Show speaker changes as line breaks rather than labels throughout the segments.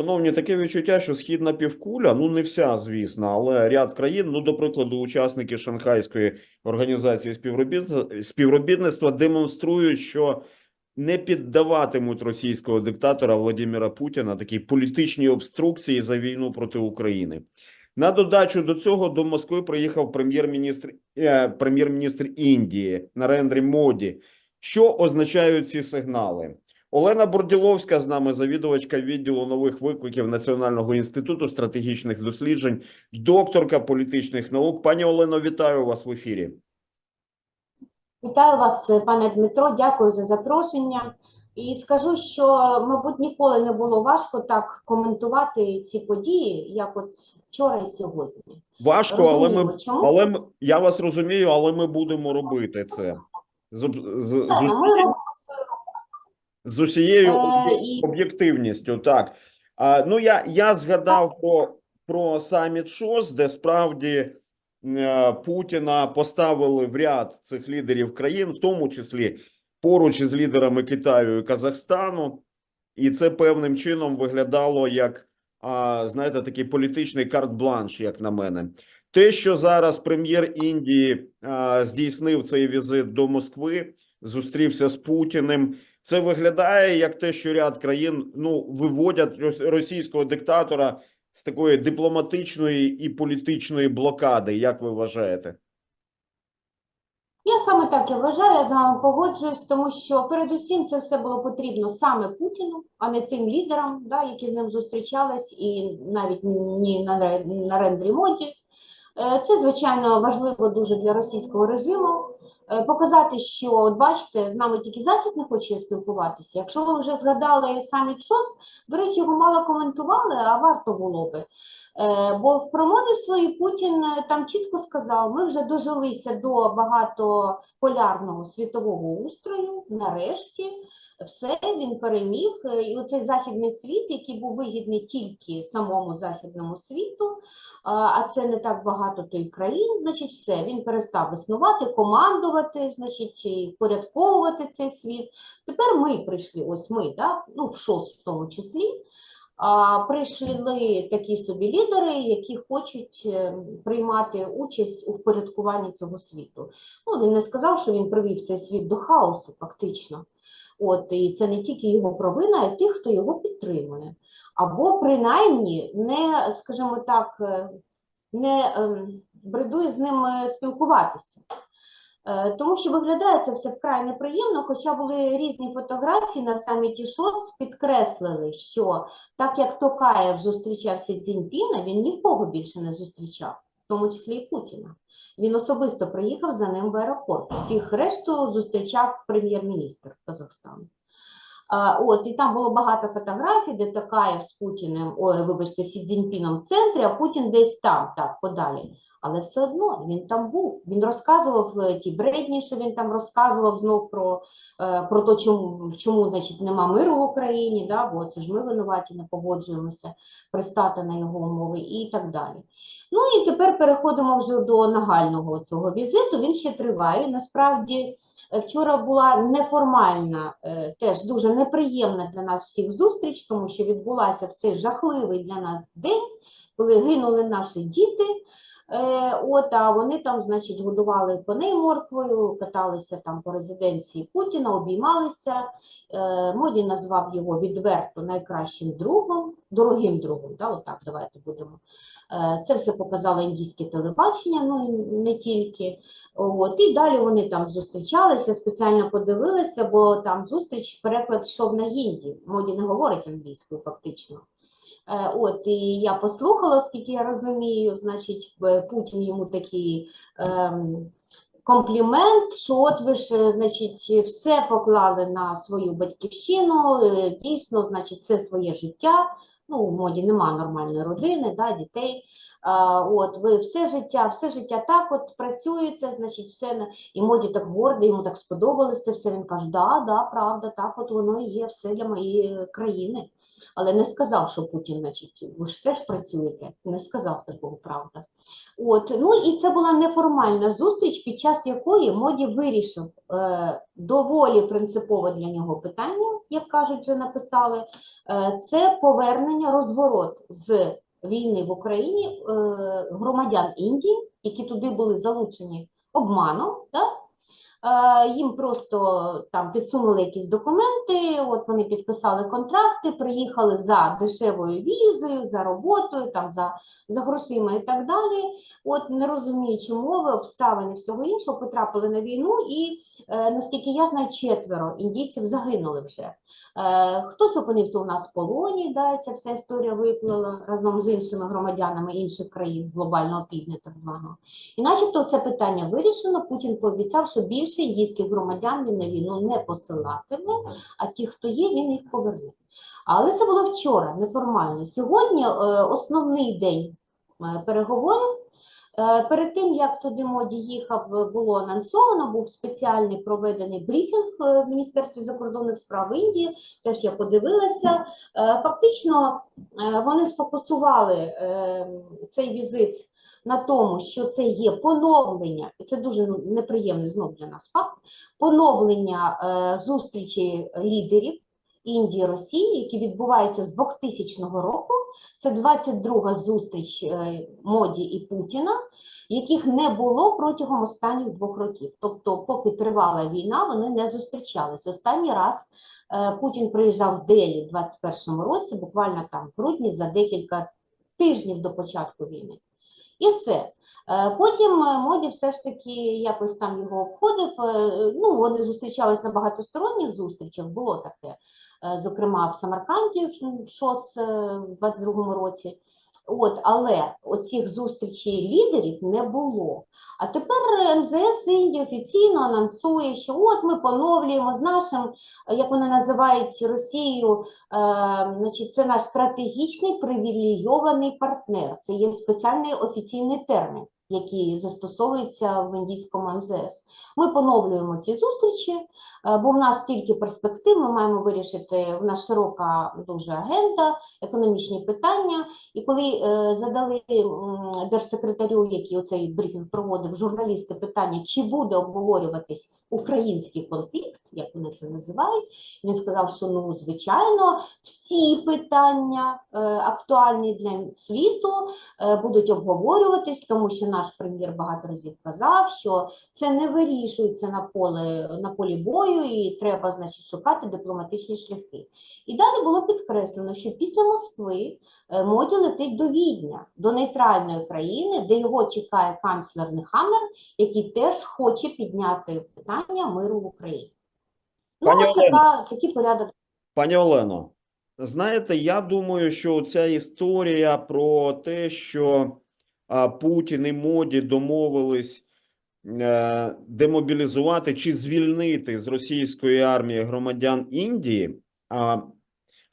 Шановні, таке відчуття, що східна півкуля, ну не вся, звісно, але ряд країн, ну, до прикладу, учасники Шанхайської організації співробітництва демонструють, що не піддаватимуть російського диктатора Владимира Путіна такій політичній обструкції за війну проти України. На додачу до цього до Москви приїхав прем'єр-міністр е, прем'єр-міністр Індії Нарендрі Моді. Що означають ці сигнали? Олена Борділовська з нами, завідувачка відділу нових викликів Національного інституту стратегічних досліджень, докторка політичних наук. Пані Олено, вітаю вас в ефірі.
Вітаю вас, пане Дмитро, дякую за запрошення. І скажу, що, мабуть, ніколи не було важко так коментувати ці події, як от вчора і сьогодні.
Важко, але ми
чому?
але я вас розумію, але ми будемо робити це з, з, з,
ми робимо
з усією
Е,
об'єктивністю. Так а, ну я, я згадав про, про саміт ШОС, де справді е, Путіна поставили в ряд цих лідерів країн, в тому числі поруч із лідерами Китаю і Казахстану, і це певним чином виглядало як, знаєте, такий політичний карт-бланш, як на мене. Те, що зараз прем'єр Індії а, здійснив цей візит до Москви, зустрівся з Путіним. Це виглядає як те, що ряд країн ну виводять російського диктатора з такої дипломатичної і політичної блокади. Як ви вважаєте?
Я саме так і вважаю, я з вами погоджуюсь, тому що передусім це все було потрібно саме Путіну, а не тим лідерам, да, які з ним зустрічались, і навіть ні на, на Рендрі Моді. Е, Це, звичайно, важливо дуже для російського режиму. Е, Показати, що, от бачите, з нами тільки Захід не хоче спілкуватися. Якщо ви вже згадали саміт ШОС, до речі, його мало коментували, а варто було би. Е, Бо в промові своїй Путін е, там чітко сказав, ми вже дожилися до багатополярного світового устрою, нарешті, все, він переміг. Е, І оцей західний світ, який був вигідний тільки самому західному світу, а це не так багато той країн, значить, все, він перестав існувати, командувати, значить, і впорядковувати цей світ. Тепер ми прийшли, ось ми, да? ну, в ШОС в тому числі, а, прийшли такі собі лідери, які хочуть е, приймати участь у впорядкуванні цього світу. Ну, він не сказав, що він привів цей світ до хаосу, фактично. От, і це не тільки його провина, а й тих, хто його підтримує. Або принаймні не, скажімо так, е, не ем, бредує з ним е, спілкуватися. Е, Тому що виглядає це все вкрай неприємно, хоча були різні фотографії на саміті ШОС, підкреслили, що так як Токаєв зустрічався з Цзіньпіна, він нікого більше не зустрічав, в тому числі і Путіна. Він особисто приїхав за ним в аеропорт. Всіх решту зустрічав прем'єр-міністр Казахстану. От, і там було багато фотографій, де Такаєв з Путіним, ой, вибачте, Сі Цзіньпіном в центрі, а Путін десь там, так, подалі. Але все одно він там був. Він розказував е, ті бредні, що він там розказував знов про, е, про те, чому, чому значить, нема миру в Україні, да, бо це ж ми винуваті, не погоджуємося пристати на його умови і так далі. Ну і тепер переходимо вже до нагального цього візиту. Він ще триває. Насправді, е, вчора була неформальна, теж дуже неприємна для нас всіх зустріч, тому що відбулася в цей жахливий для нас день, коли гинули наші діти. Е, От, а вони там, значить, годували коней морквою, каталися там по резиденції Путіна, обіймалися. Е, Моді назвав його відверто найкращим другом, дорогим другом. Да, отак, давайте будемо. Е, Це все показало індійське телебачення, ну не тільки. От, і далі вони там зустрічалися, спеціально подивилися, бо там зустріч, переклад йшов на гінді. Моді не говорить англійською фактично. Е, От, і я послухала, оскільки я розумію, значить, Путін йому такий ем, комплімент, що от ви ж, е, значить, все поклали на свою батьківщину, е, дійсно, значить, все своє життя. Ну, у моді нема нормальної родини, да, дітей. А, от, ви все життя, все життя так от працюєте, значить, все на- і моді так гордий, йому так сподобалось це все. Він каже, да, да, правда, так от воно і є все для моєї країни. Але не сказав, що Путін, значить, ви ж теж працюєте. Не сказав такого, правда. От, ну і це була неформальна зустріч, під час якої Моді вирішив е, доволі принципове для нього питання, як кажуть, вже написали, е, це повернення, розворот з війни в Україні е, громадян Індії, які туди були залучені обманом. Да? Е, Їм просто там підсунули якісь документи, от вони підписали контракти, приїхали за дешевою візою, за роботою, там за, за грошима і так далі. От не розуміючи мови, обставин і всього іншого, потрапили на війну, і е, наскільки я знаю, четверо індійців загинули вже. Е, хтось опинився у нас в полоні, да, ця вся історія виплила разом з іншими громадянами інших країн глобального півдня, так званого. І начебто це питання вирішено. Путін пообіцяв, що більше індійських громадян він на війну не посилатиме, а ті, хто є, він їх поверне. Але це було вчора, неформально. Сьогодні е, основний день е, переговорів. Е, Перед тим, як туди моді їхав, було анонсовано, був спеціальний проведений брифінг в Міністерстві закордонних справ Індії. Теж я подивилася. Фактично вони сфокусували цей візит на тому, що це є поновлення, і це дуже неприємний знов для нас факт, поновлення е, зустрічі лідерів Індії Росії, які відбуваються з 2000 року. Це 22-га зустріч е, Моді і Путіна, яких не було протягом останніх двох років. Тобто, поки тривала війна, вони не зустрічались. Останній раз е, Путін приїжджав в Делі в 21-му році, буквально там в грудні за декілька тижнів до початку війни. І все. Е, Потім е, Моді все ж таки якось там його обходив. е, Ну, вони зустрічались на багатосторонніх зустрічах, було таке, зокрема в Самарканді в ШОС в 22-му році. От, але оцих зустрічей лідерів не було. А тепер МЗС Індії офіційно анонсує, що от ми поновлюємо з нашим, як вони називають Росію, е, значить, це наш стратегічний привілейований партнер. Це є спеціальний офіційний термін, який застосовується в індійському МЗС. Ми поновлюємо ці зустрічі, е, бо в нас стільки перспектив, ми маємо вирішити, в нас широка дуже агенда, економічні питання. І коли е, задали держсекретарю, який оцей брифінг проводив, журналісти питання, чи буде обговорюватись український конфлікт, як вони це називають, він сказав, що ну, звичайно, всі питання е, актуальні для світу е, будуть обговорюватись, тому що наш прем'єр багато разів казав, що це не вирішується на полі, на полі бою, і треба, значить, шукати дипломатичні шляхи. І далі було підкреслено, що після Москви е, Моді летить до Відня, до нейтральної країни, де його чекає канцлер Нехамер, який теж хоче підняти питання миру в Україні. Ну,
Пані
от
Олено.
такий порядок.
Пані Олено, знаєте, я думаю, що ця історія про те, що а, Путін і Моді домовились е, демобілізувати чи звільнити з російської армії громадян Індії, А,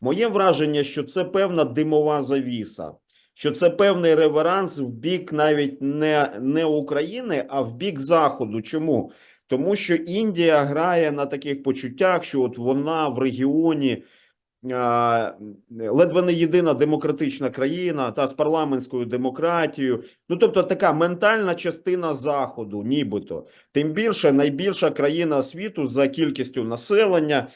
моє враження, що це певна димова завіса, що це певний реверанс в бік навіть не, не України, а в бік Заходу. Чому? Тому що Індія грає на таких почуттях, що от вона в регіоні ледве не єдина демократична країна та з парламентською демократією. Ну тобто така ментальна частина Заходу, нібито. Тим більше найбільша країна світу за кількістю населення,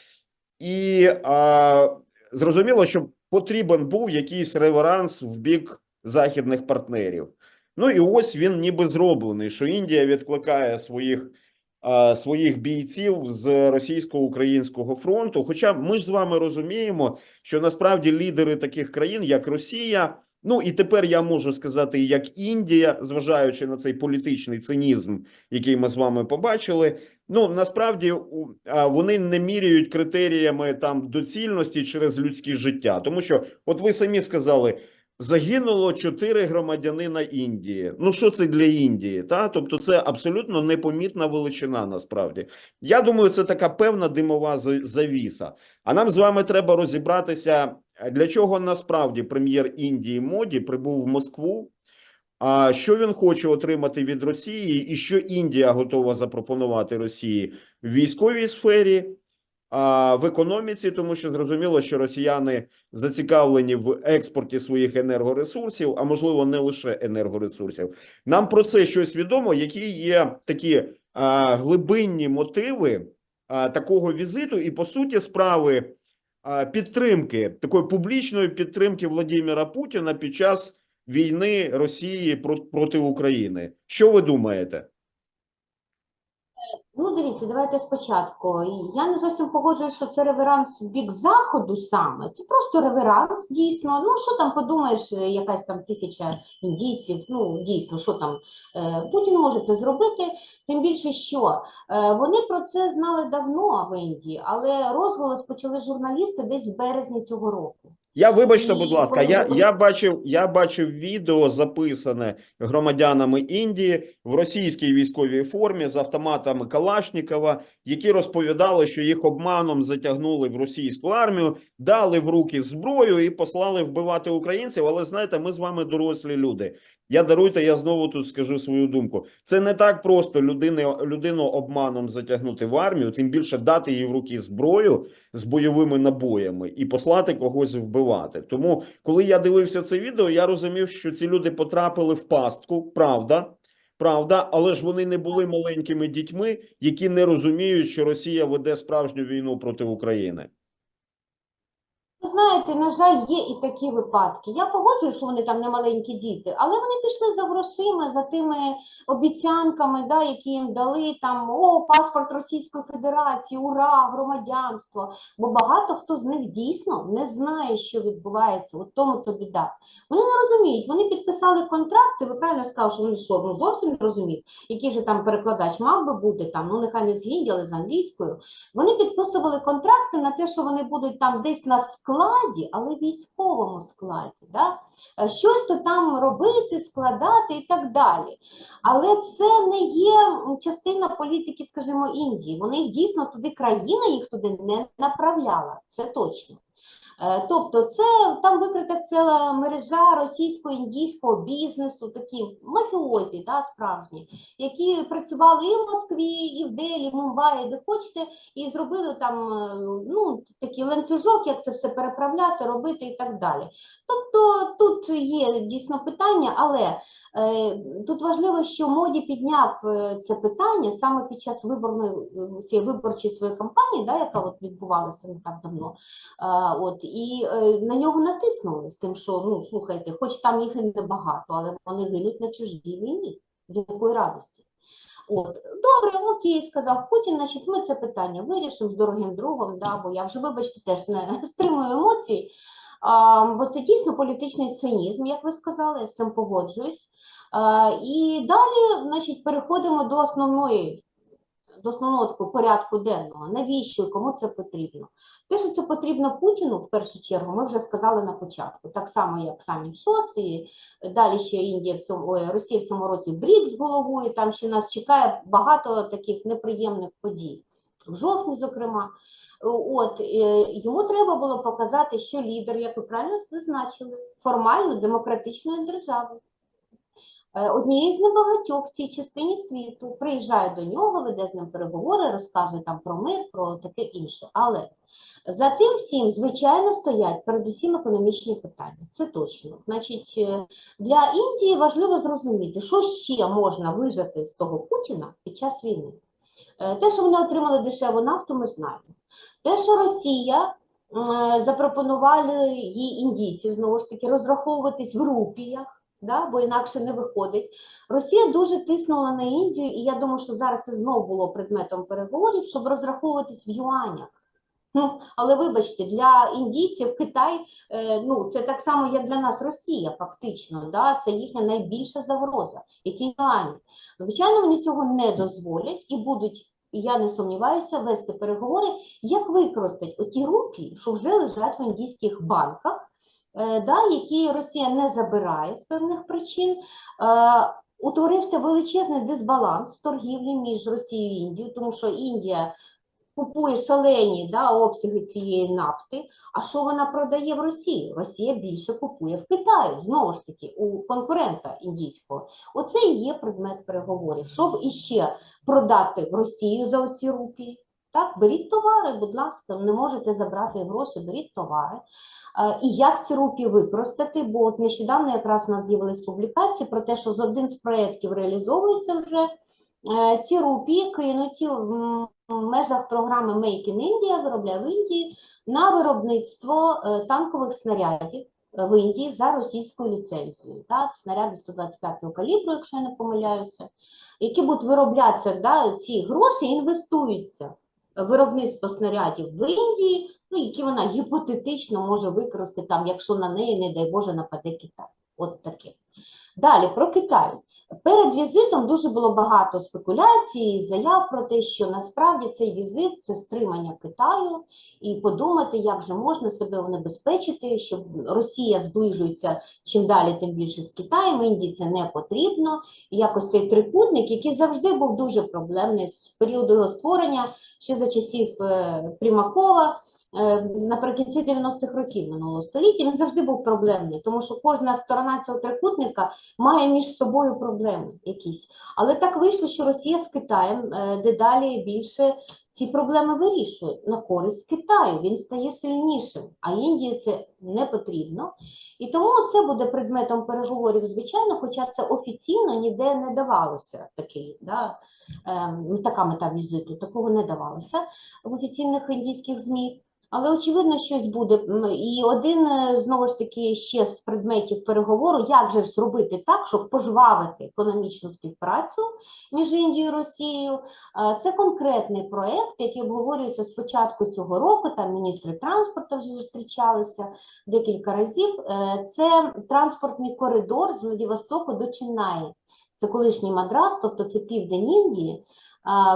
і а, зрозуміло, що потрібен був якийсь реверанс в бік західних партнерів. Ну і ось він ніби зроблений, що Індія відкликає своїх, своїх бійців з російсько-українського фронту. Хоча ми ж з вами розуміємо, що насправді лідери таких країн, як Росія, ну і тепер я можу сказати, як Індія, зважаючи на цей політичний цинізм, який ми з вами побачили. Ну насправді вони не міряють критеріями там доцільності через людське життя, тому що, от ви самі сказали, загинуло чотири громадянина Індії. Ну що це для Індії? Та тобто, це абсолютно непомітна величина. Насправді, я думаю, це така певна димова завіса. А нам з вами треба розібратися, для чого насправді прем'єр Індії Моді прибув в Москву. А що він хоче отримати від Росії, і що Індія готова запропонувати Росії в військовій сфері, а в економіці, тому що зрозуміло, що росіяни зацікавлені в експорті своїх енергоресурсів, а можливо не лише енергоресурсів. Нам про це щось відомо, які є такі а, глибинні мотиви а, такого візиту, і по суті справи а, підтримки такої публічної підтримки Владимира Путіна під час війни Росії про- проти України. Що ви думаєте?
Ну, дивіться, давайте спочатку. Я не зовсім погоджуюсь, що це реверанс в бік заходу саме. Це просто реверанс, дійсно. Ну, що там подумаєш, е, якась там тисяча індійців. Ну, дійсно, що там е, Путін може це зробити. Тим більше, що е, вони про це знали давно в Індії, але розголос почали журналісти десь в березні цього року.
Я вибачте, будь ласка, я, я бачив, я бачив відео, записане громадянами Індії в російській військовій формі з автоматами Калашнікова, які розповідали, що їх обманом затягнули в російську армію, дали в руки зброю і послали вбивати українців. Але знаєте, ми з вами дорослі люди. Я даруйте, я знову тут скажу свою думку. Це не так просто людини, людину обманом затягнути в армію, тим більше дати їй в руки зброю з бойовими набоями і послати когось вбивати. Тому, коли я дивився це відео, я розумів, що ці люди потрапили в пастку, правда. Правда, але ж вони не були маленькими дітьми, які не розуміють, що Росія веде справжню війну проти України.
Ви знаєте, на жаль, є і такі випадки. Я погоджуюсь, що вони там не маленькі діти, але вони пішли за грошима, за тими обіцянками, да, які їм дали там о, паспорт Російської Федерації, ура, громадянство. Бо багато хто з них дійсно не знає, що відбувається. От тому то біда. Вони не розуміють. Вони підписали контракти. Ви правильно сказали, що вони що, ну зовсім не розуміють, який же там перекладач мав би бути там, ну нехай не з але з англійською. Вони підписували контракти на те, що вони будуть там десь на складі, але військовому складі, да? Е, щось то там робити, складати і так далі. Але це не є частина політики, скажімо, Індії. Вони дійсно туди, країна їх туди не направляла, це точно. Е, Тобто це там викрита ціла мережа російсько-індійського бізнесу, такі мафіозі, да, справжні, які працювали і в Москві, і в Делі, в Мумбаї, де хочете, і зробили там е, ну, такий ланцюжок, як це все переправляти, робити і так далі. Тобто тут є дійсно питання, але е, тут важливо, що моді підняв е, це питання саме під час виборної е, цієї виборчої своєї кампанії, да, яка от відбувалася не так давно. А, от, і е, на нього натиснули з тим, що ну слухайте, хоч там їх і небагато, але вони гинуть на чужій війні. З якої радості? От, добре, окей, сказав Путін, значить, ми це питання вирішимо з дорогим другом, да, бо я вже, вибачте, теж не стримую емоцій, а, бо це дійсно політичний цинізм, як ви сказали, я з цим погоджуюсь. А, і далі, значить, переходимо до основної, до основного такого порядку денного. Навіщо і кому це потрібно? Те, що це потрібно Путіну, в першу чергу, ми вже сказали на початку, так само, як самі ШОС, і далі ще Індія в цьому, ой, Росія в цьому році БРІКС головує, там ще нас чекає багато таких неприємних подій. В жовтні, зокрема. От е, йому треба було показати, що лідер, як ви правильно зазначили, формально демократичної держави. Е, Однієї з небагатьох в цій частині світу приїжджає до нього, веде з ним переговори, розказує там про мир, про таке інше. Але за тим всім, звичайно, стоять передусім економічні питання. Це точно. Значить, е, для Індії важливо зрозуміти, що ще можна вижати з того Путіна під час війни. Е, Те, що вони отримали дешеву нафту, ми знаємо. Те, що Росія запропонували їй індійці, знову ж таки, розраховуватись в рупіях, да, бо інакше не виходить. Росія дуже тиснула на Індію, і я думаю, що зараз це знову було предметом переговорів, щоб розраховуватись в юанях. Ну, але вибачте, для індійців Китай, е, ну це так само, як для нас Росія, фактично, да, це їхня найбільша загроза, які юані. Звичайно, вони цього не дозволять і будуть, я не сумніваюся, вести переговори, як використати оті рупії, що вже лежать в індійських банках, да, які Росія не забирає з певних причин. Е, утворився величезний дисбаланс в торгівлі між Росією і Індією, тому що Індія купує шалені да, обсяги цієї нафти. А що вона продає в Росію? Росія більше купує в Китаї, знову ж таки, у конкурента індійського. Оце і є предмет переговорів. Щоб іще продати в Росію за оці рупії. Так, беріть товари, будь ласка, не можете забрати гроші, беріть товари. Е, І як ці рупії використати? Бо от нещодавно якраз у нас з'явились публікації про те, що з один з проєктів реалізовується вже е, ці рупії кинуті в межах програми Make in India, виробляє в Індії, на виробництво е, танкових снарядів в Індії за російською ліцензією. Так? Снаряди 125-го калібру, якщо я не помиляюся, які будуть вироблятися, да, ці гроші інвестуються виробництво снарядів в Індії, ну, які вона гіпотетично може використати, там, якщо на неї, не дай Боже, нападе Китай. От таке. Далі про Китай. Перед візитом дуже було багато спекуляцій, заяв про те, що насправді цей візит це стримання Китаю, і подумати, як же можна себе унебезпечити, щоб Росія зближується чим далі, тим більше з Китаєм. Індії це не потрібно. І якось цей трикутник, який завжди був дуже проблемний з періоду його створення, ще за часів е, Примакова. Е, Наприкінці 90-х років минулого століття він завжди був проблемний, тому що кожна сторона цього трикутника має між собою проблеми якісь. Але так вийшло, що Росія з Китаєм е, дедалі більше ці проблеми вирішує на користь Китаю. Він стає сильнішим, а Індії це не потрібно. І тому це буде предметом переговорів, звичайно, хоча це офіційно ніде не давалося такий, да, ем, така мета візиту, такого не давалося в офіційних індійських ЗМІ. Але очевидно, щось буде. І один е, знову ж таки ще з предметів переговору, як же ж зробити так, щоб пожвавити економічну співпрацю між Індією і Росією. Е, Це конкретний проєкт, який обговорюється з початку цього року. Там міністри транспорту вже зустрічалися декілька разів. Е, Це транспортний коридор з Владивостоку до Ченнаї. Це колишній Мадрас, тобто це південь Індії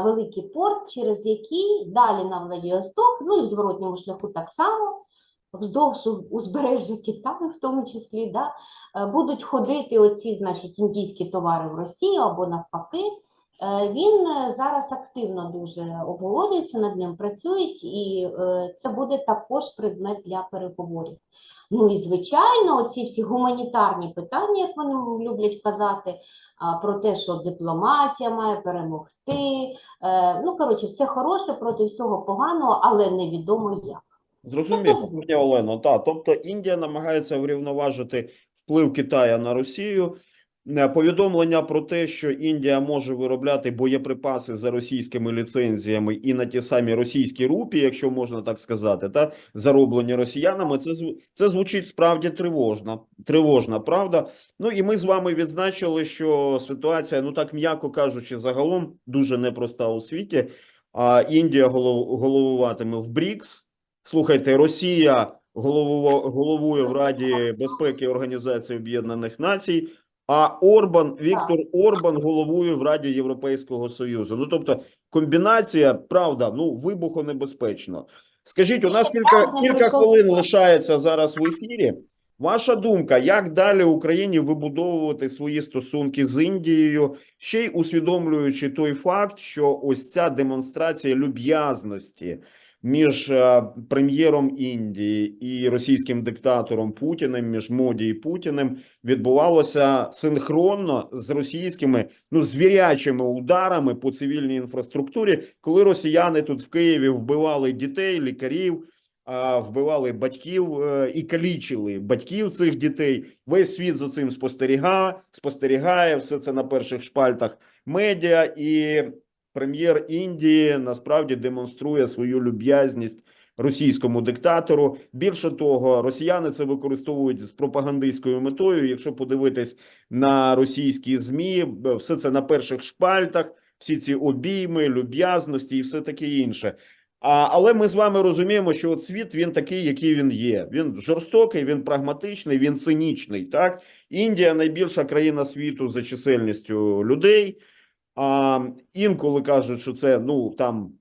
великий порт, через який далі на Владивосток, ну і в зворотньому шляху так само, вздовж узбережжя Китаю в тому числі, да, е, будуть ходити оці, значить, індійські товари в Росію або навпаки. Е, Він е, зараз активно дуже обговорюється, над ним працюють, і е, це буде також предмет для переговорів. Ну і звичайно, оці всі гуманітарні питання, як вони люблять казати, про те, що дипломатія має перемогти. Ну, коротше, все хороше проти всього поганого, але невідомо як.
Зрозуміло, пані Олено. Так, тобто Індія намагається врівноважити вплив Китаю на Росію. Е, Повідомлення про те, що Індія може виробляти боєприпаси за російськими ліцензіями і на ті самі російські рупії, якщо можна так сказати, та зароблені росіянами, це це звучить справді тривожно. Тривожна правда. Ну і ми з вами відзначили, що ситуація, ну так м'яко кажучи, загалом дуже непроста у світі. А Індія голов- головуватиме в БРІКС. Слухайте, Росія головує в Раді безпеки Організації Об'єднаних Націй, а Орбан, Віктор Орбан головує в Раді Європейського Союзу. Ну тобто комбінація, правда, ну вибухонебезпечно. Скажіть, у нас кілька, кілька хвилин лишається зараз в ефірі. Ваша думка, як далі Україні вибудовувати свої стосунки з Індією, ще й усвідомлюючи той факт, що ось ця демонстрація люб'язності між е, прем'єром Індії і російським диктатором Путіним, між Моді і Путіним, відбувалося синхронно з російськими ну звірячими ударами по цивільній інфраструктурі, коли росіяни тут в Києві вбивали дітей, лікарів. Вбивали батьків е, і калічили батьків цих дітей. Весь світ за цим спостерігає, спостерігає все це на перших шпальтах медіа, і прем'єр Індії насправді демонструє свою люб'язність російському диктатору. Більше того, росіяни це використовують з пропагандистською метою. Якщо подивитись на російські змі, все це на перших шпальтах, всі ці обійми, люб'язності і все таке інше. А, але ми з вами розуміємо, що от світ він такий, який він є. Він жорстокий, він прагматичний, він цинічний. Так, Індія найбільша країна світу за чисельністю людей. А інколи кажуть, що це ну там,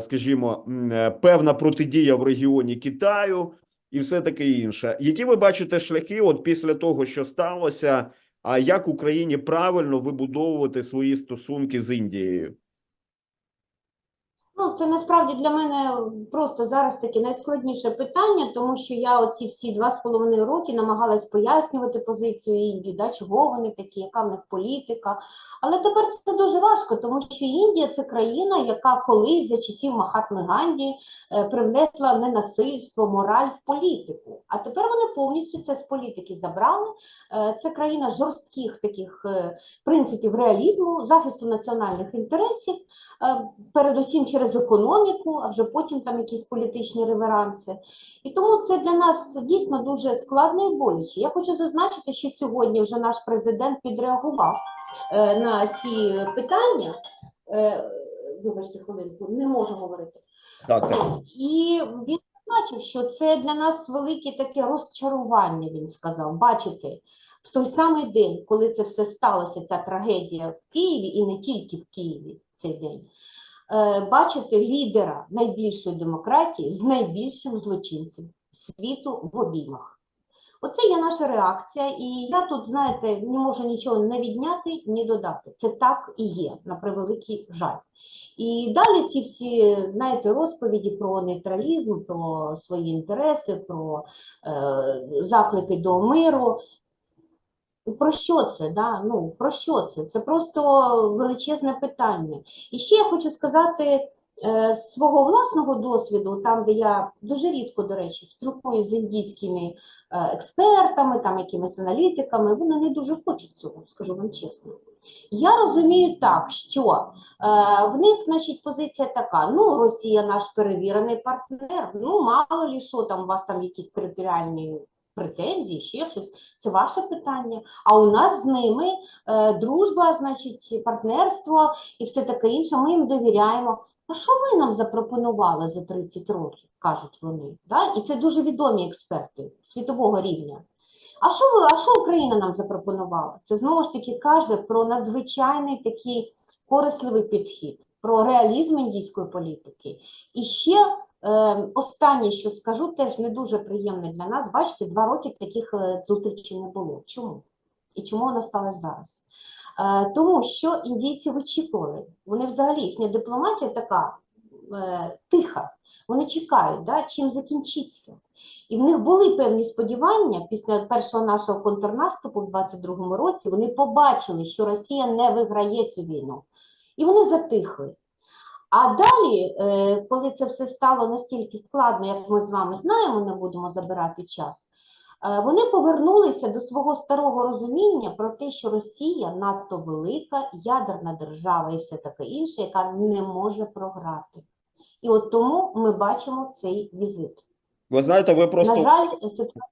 скажімо, е, певна протидія в регіоні Китаю і все таке інше. Які ви бачите шляхи, от після того, що сталося, а як Україні правильно вибудовувати свої стосунки з Індією?
Ну, це насправді для мене просто зараз таке найскладніше питання, тому що я оці всі два з половиною роки намагалась пояснювати позицію Індії, да, чого вони такі, яка в них політика. Але тепер це дуже важко, тому що Індія це країна, яка колись за часів Махатми Ганді е, привнесла ненасильство, мораль в політику. А тепер вони повністю це з політики забрали. Е, Це країна жорстких таких е, принципів реалізму, захисту національних інтересів. Передусім через економіку, а вже потім там якісь політичні реверанси. І тому це для нас дійсно дуже складно і боляче. Я хочу зазначити, що сьогодні вже наш президент підреагував е, на ці питання. Е, Вибачте хвилинку, не можу говорити.
Так, так.
І він зазначив, що це для нас велике таке розчарування, він сказав. Бачите, в той самий день, коли це все сталося, ця трагедія в Києві, і не тільки в Києві цей день, бачити лідера найбільшої демократії з найбільшим злочинцем світу в обіймах. Оце є наша реакція, і я тут, знаєте, не можу нічого не відняти, ні додати. Це так і є, на превеликий жаль. І далі ці всі, знаєте, розповіді про нейтралізм, про свої інтереси, про е, заклики до миру. Про що це? Да? Ну, про що це? Це просто величезне питання. І ще я хочу сказати е, з свого власного досвіду, там, де я дуже рідко, до речі, спілкуюся з індійськими е, експертами, там, якимись аналітиками, вони не дуже хочуть цього, скажу вам чесно. Я розумію так, що е, в них, значить, позиція така: ну, Росія наш перевірений партнер, ну, мало лі що там у вас там якісь територіальні претензії, ще щось, це ваше питання. А у нас з ними е, дружба, значить, партнерство і все таке інше, ми їм довіряємо. А що ви нам запропонували за 30 років, кажуть вони. Да? І це дуже відомі експерти світового рівня. А що ви, а що Україна нам запропонувала? Це знову ж таки каже про надзвичайний такий корисливий підхід, про реалізм індійської політики. І ще останнє, що скажу, теж не дуже приємне для нас. Бачите, два роки таких е, зустрічей не було. Чому? І чому вона сталася зараз? Е, тому що індійці вичікували. Вони взагалі, їхня дипломатія така е, тиха. Вони чекають, да, чим закінчиться. І в них були певні сподівання після першого нашого контрнаступу в 22-му році. Вони побачили, що Росія не виграє цю війну. І вони затихли. А далі, е, коли це все стало настільки складно, як ми з вами знаємо, не будемо забирати час, е, вони повернулися до свого старого розуміння про те, що Росія надто велика ядерна держава і все таке інше, яка не може програти. І от тому ми бачимо цей візит.
Ви знаєте, ви просто
На жаль, ситуація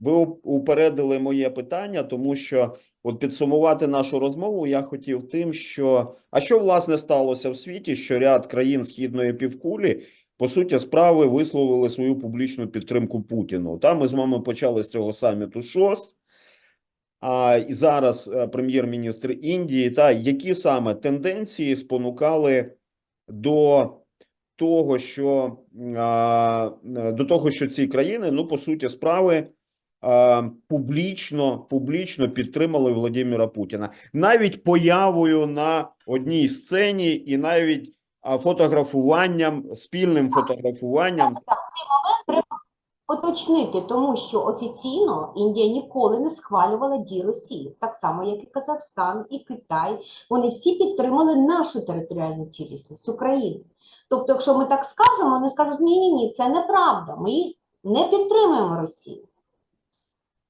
Ви упередили моє питання, тому що от підсумувати нашу розмову я хотів тим, що а що власне сталося в світі, що ряд країн східної півкулі по суті справи висловили свою публічну підтримку Путіну. Та ми з вами почали з цього саміту ШОС. А і зараз е, прем'єр-міністр Індії, та які саме тенденції спонукали до того, що до того, що ці країни, ну по суті, справи публічно, публічно підтримали Владимира Путіна навіть появою на одній сцені, і навіть фотографуванням, спільним фотографуванням.
Треба уточнити, тому що офіційно Індія ніколи не схвалювала дії Росії, так само, як і Казахстан, і Китай. Вони всі підтримали нашу територіальну цілісність України. Тобто, якщо ми так скажемо, вони скажуть, ні, ні, ні, це неправда. Ми не підтримуємо Росію,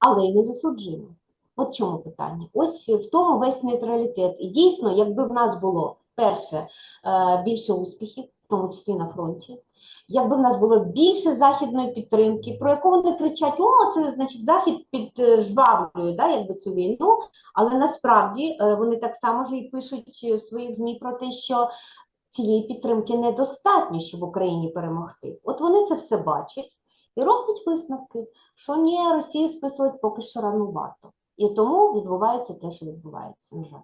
але й не засуджуємо. От чому питання? Ось в тому весь нейтралітет. І дійсно, якби в нас було перше е, більше успіхів, в тому числі на фронті, якби в нас було більше західної підтримки, про яку вони кричать, о, це значить захід піджвавлює, да, якби цю війну, але насправді е, вони так само ж і пишуть в своїх ЗМІ про те, що цієї підтримки недостатньо, щоб Україні перемогти. От вони це все бачать і роблять висновки, що ні, Росію списувати поки що ранувато. І тому відбувається те, що відбувається, на жаль.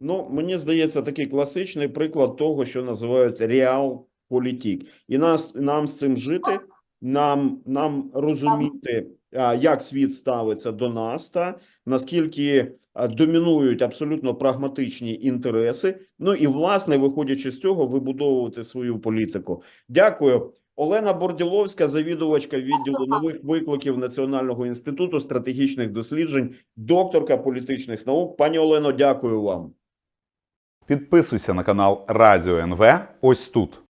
Ну, мені здається, такий класичний приклад того, що називають реал-політік. І нас, нам з цим жити, нам, нам розуміти, як світ ставиться до нас, та наскільки домінують абсолютно прагматичні інтереси. Ну і, власне, виходячи з цього, вибудовувати свою політику. Дякую. Олена Борділовська, завідувачка відділу нових викликів Національного інституту стратегічних досліджень, докторка політичних наук. Пані Олено, дякую вам.
Підписуйся на канал Радіо НВ ось тут.